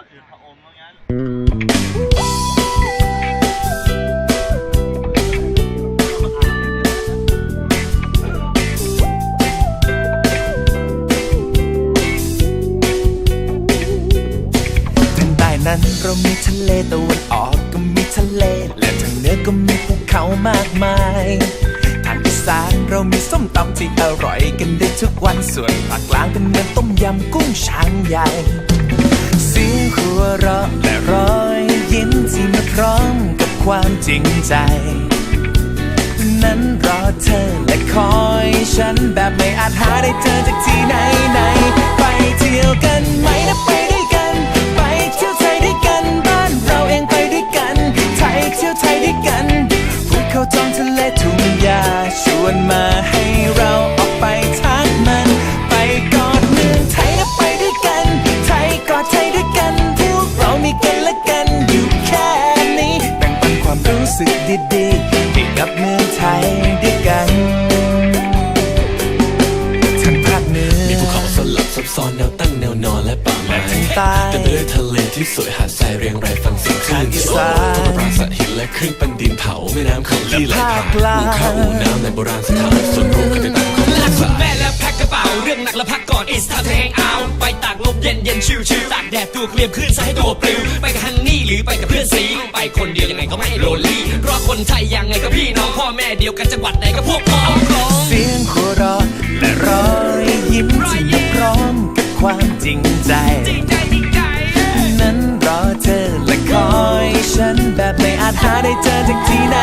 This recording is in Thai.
ะอืดผะอมว่างั้นทางใต้นั้นเรามีทะเลตะวันออกก็มีทะเล และทางเหนือก็มีภูเขามากมายทางอีสานเรามีส้มตำที่อร่อยกันได้ทุกวันส่วนภาคกลางเป็นเมืองต้มยำกุ้งช้างใหญ่ เสียงหัวเราะและรอยยิ้มที่มาพร้อมกับความจริงใจ นั้นรอเธอและคอยฉันแบบไม่อาจหาได้เจอจากที่ไหนไหน ไปเที่ยวกันไหมนะไปด้วยกัน ไปเที่ยวไทยด้วยกันบ้านเราเองไปด้วยกันไทยเที่ยวไทยด้วยกันภูเขาท้องทะเลทุ่งหญ้าชวนมาให้เรา รู้สึกดีๆให้กับเมืองไทยด้วยกันทางภาคเหนือมีภูเขาสลับซับซ้อนแนวตั้งแนวนอนและป่าไม้ทางใต้เต็มไปด้วยทะเลที่สวยหาดทรายเรียงรายฟังเสียงคลื่นทางอีสานต้นปราสาทหินและคลื่นปันดินเผาแม่น้ำของที่ไหลผ่านภาคกลางภูเขาอู่น้ำในโบราณสถานส่วนรวมก็เป็นต่างของลาภากคคุสาณแม่และแพ็คกระเป๋าเรื่องหนักและพักก่อน it's time to hang out ไปตากลมเย็นเย็นชิวชิวตากแดดตัวเคลียมขึ้นซะให้ตัวปลิวไปกับฮันนี่หรือไปกับเพื่อนสีไปคนเดียวยังไงก็ไม่โรลลี่เพราะ คนไทยยังไงก็พี่น้องพ่อแม่เดียวกันจังหวัดไหนก็พวกพ้องครองเสียงหัวเราะและรอยยิ้มที่มาพร้อมกับความจริงใจจริงใจจริงใจ นั้นรอเธอและคอยฉันแบบไม่อาจหาได้เจอจากที่ไหน